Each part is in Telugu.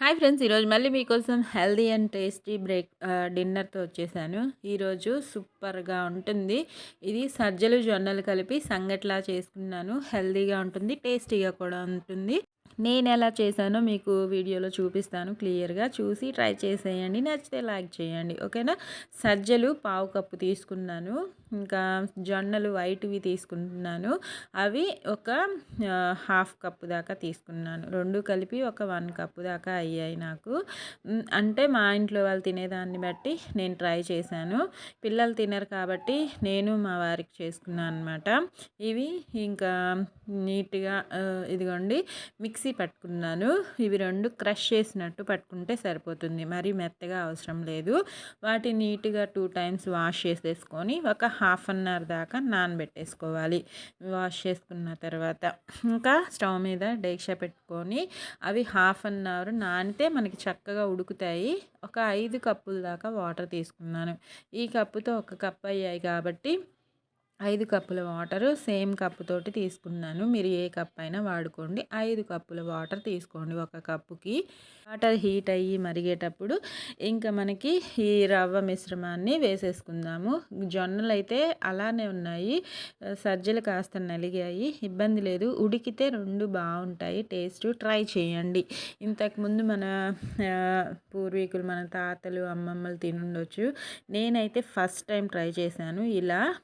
హాయ్ ఫ్రెండ్స్ ఈరోజు మళ్ళీ మీకోసం హెల్దీ అండ్ టేస్టీ బ్రేక్ డిన్నర్తో వచ్చేసాను. ఈరోజు సూపర్గా ఉంటుంది. ఇది సజ్జలు జొన్నలు కలిపి సంగట్లా చేసుకున్నాను. హెల్దీగా ఉంటుంది టేస్టీగా కూడా ఉంటుంది. నేను ఎలా చేశానో మీకు వీడియోలో చూపిస్తాను క్లియర్గా. చూసి ట్రై చేసేయండి నచ్చితే లైక్ చేయండి ఓకేనా? సజ్జలు పావు కప్పు తీసుకున్నాను. ఇంకా జొన్నలు వైట్వి తీసుకుంటున్నాను అవి ఒక హాఫ్ కప్పు దాకా తీసుకున్నాను. రెండు కలిపి ఒక వన్ కప్పు దాకా అయ్యాయి నాకు. అంటే మా ఇంట్లో వాళ్ళు తినేదాన్ని బట్టి నేను ట్రై చేశాను. పిల్లలు తినరు కాబట్టి నేను మా వారికి చేసుకున్నాను అనమాట ఇవి ఇంకా నీట్గా ఇదిగోండి మిక్సీ పట్టుకున్నాను. ఇవి రెండు క్రష్ చేసినట్టు పట్టుకుంటే సరిపోతుంది. మరి మెత్తగా అవసరం లేదు. వాటి నీట్గా టూ టైమ్స్ వాష్ చేసేసుకొని ఒక హాఫ్ అన్ అవర్ దాకా నానబెట్టేసుకోవాలి. వాష్ చేసుకున్న తర్వాత ఇంకా స్టవ్ మీద డేక్షా పెట్టుకొని అవి హాఫ్ అన్ అవర్ నానితే మనకి చక్కగా ఉడుకుతాయి. ఒక ఐదు కప్పుల దాకా వాటర్ తీసుకున్నాను. ఈ కప్పుతో ఒక కప్ అయ్యాయి కాబట్టి ఐదు కప్పుల వాటర్ సేమ్ కప్పుతోటి తీసుకున్నాను. మీరు ఏ కప్ అయినా వాడుకోండి. ఐదు కప్పుల వాటర్ తీసుకోండి ఒక కప్పుకి. వాటర్ హీట్ అయ్యి మరిగేటప్పుడు ఇంకా మనకి ఈ రవ్వ మిశ్రమాన్ని వేసేసుకుందాము. జొన్నలు అయితే అలానే ఉన్నాయి. సజ్జలు కాస్త నలిగాయి. ఇబ్బంది లేదు. ఉడికితే రెండు బాగుంటాయి. టేస్ట్ ట్రై చేయండి. ఇంతకుముందు మన పూర్వీకులు మన తాతలు అమ్మమ్మలు తినుండొచ్చు. నేనైతే ఫస్ట్ టైం ట్రై చేశాను. ఇలా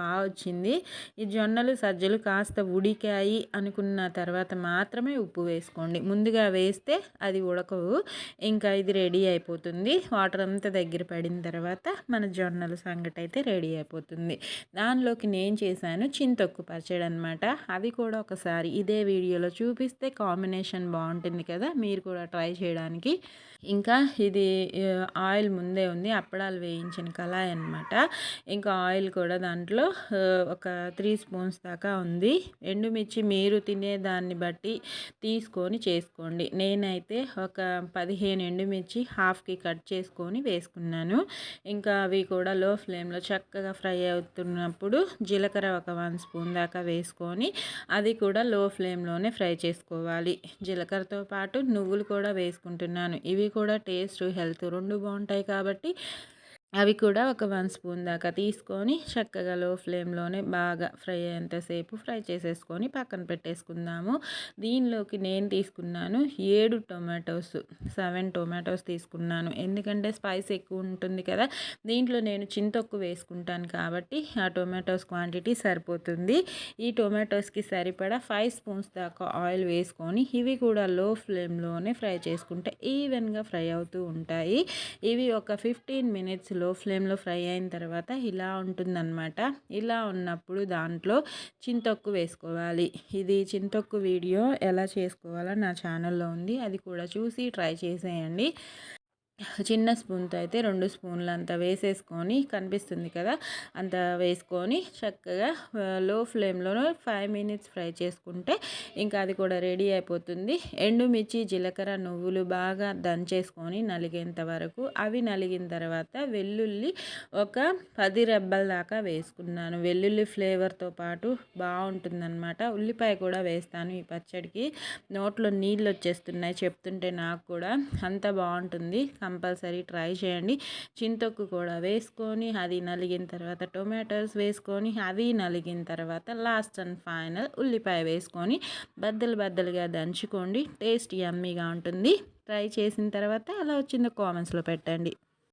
బాగా వచ్చింది ఈ జొన్నలు సజ్జలు కాస్త ఉడికాయి అనుకున్న తర్వాత మాత్రమే ఉప్పు వేసుకోండి. ముందుగా వేస్తే అది ఉడకవు. ఇంకా ఇది రెడీ అయిపోతుంది. వాటర్ అంతా దగ్గర పడిన తర్వాత మన జొన్నలు సంగటి అయితే రెడీ అయిపోతుంది. దానిలోకి నేను చేశాను చింతొక్కు పచ్చడి అనమాట అది కూడా ఒకసారి ఇదే వీడియోలో చూపిస్తే కాంబినేషన్ బాగుంటుంది కదా. మీరు కూడా ట్రై చేయడానికి. ఇంకా ఇది ఆయిల్ ముందే ఉంది. అప్పడాలు వేయించిన కళాయి అనమాట ఇంకా ఆయిల్ కూడా దాంట్లో ఒక త్రీ స్పూన్స్ దాకా ఉంది. ఎండుమిర్చి మీరు తినేదాన్ని బట్టి తీసుకొని చేసుకోండి. నేనైతే ఒక పదిహేను ఎండుమిర్చి హాఫ్కి కట్ చేసుకొని వేసుకున్నాను. ఇంకా అవి కూడా లో ఫ్లేమ్లో చక్కగా ఫ్రై అవుతున్నప్పుడు జీలకర్ర ఒక వన్ స్పూన్ దాకా వేసుకొని అది కూడా లో ఫ్లేమ్లోనే ఫ్రై చేసుకోవాలి. జీలకర్రతో పాటు నువ్వులు కూడా వేసుకుంటున్నాను. ఇవి కూడా టేస్ట్ హెల్త్ రెండు బాగుంటాయి కాబట్టి అవి కూడా ఒక వన్ స్పూన్ దాకా తీసుకొని చక్కగా లో ఫ్లేమ్లోనే బాగా ఫ్రై అయ్యేంతసేపు ఫ్రై చేసేసుకొని పక్కన పెట్టేసుకుందాము. దీనిలోకి నేను తీసుకున్నాను ఏడు టొమాటోస్ సెవెన్ టొమాటోస్ తీసుకున్నాను. ఎందుకంటే స్పైస్ ఎక్కువ ఉంటుంది కదా దీంట్లో నేను చింతొక్కు వేసుకుంటాను కాబట్టి ఆ టొమాటోస్ క్వాంటిటీ సరిపోతుంది. ఈ టొమాటోస్కి సరిపడా ఫైవ్ స్పూన్స్ దాకా ఆయిల్ వేసుకొని ఇవి కూడా లో ఫ్లేమ్లోనే ఫ్రై చేసుకుంటే ఈవెన్గా ఫ్రై అవుతూ ఉంటాయి. ఇవి ఒక ఫిఫ్టీన్ మినిట్స్ లో ఫ్లేమ్లో ఫ్రై అయిన తర్వాత ఇలా ఉంటుందన్నమాట. ఇలా ఉన్నప్పుడు దాంట్లో చింతొక్కు వేసుకోవాలి. ఇది చింతొక్కు వీడియో ఎలా చేసుకోవాలో నా ఛానల్లో ఉంది. అది కూడా చూసి ట్రై చేసేయండి. చిన్న స్పూన్తో అయితే రెండు స్పూన్లు అంత వేసేసుకొని కనిపిస్తుంది కదా అంత వేసుకొని చక్కగా లో ఫ్లేమ్లో ఫైవ్ మినిట్స్ ఫ్రై చేసుకుంటే ఇంకా అది కూడా రెడీ అయిపోతుంది. ఎండుమిర్చి జీలకర్ర నువ్వులు బాగా దంచేసుకొని నలిగేంత వరకు అవి నలిగిన తర్వాత వెల్లుల్లి ఒక పది రెబ్బల దాకా వేసుకున్నాను. వెల్లుల్లి ఫ్లేవర్తో పాటు బాగుంటుందన్నమాట. ఉల్లిపాయ కూడా వేస్తాను ఈ పచ్చడికి. నోట్లో నీళ్ళు వచ్చేస్తున్నాయి చెప్తుంటే నాకు కూడా అంత బాగుంటుంది. కంపల్సరీ ట్రై చేయండి. చింతొక్కు కూడా వేసుకొని అది నలిగిన తర్వాత టొమాటోస్ వేసుకొని అవి నలిగిన తర్వాత లాస్ట్ అండ్ ఫైనల్ ఉల్లిపాయ వేసుకొని బద్దలు బద్దలుగా దంచుకోండి. టేస్ట్ యమ్మీగా ఉంటుంది. ట్రై చేసిన తర్వాత అలా వచ్చిందో కామెంట్స్లో పెట్టండి.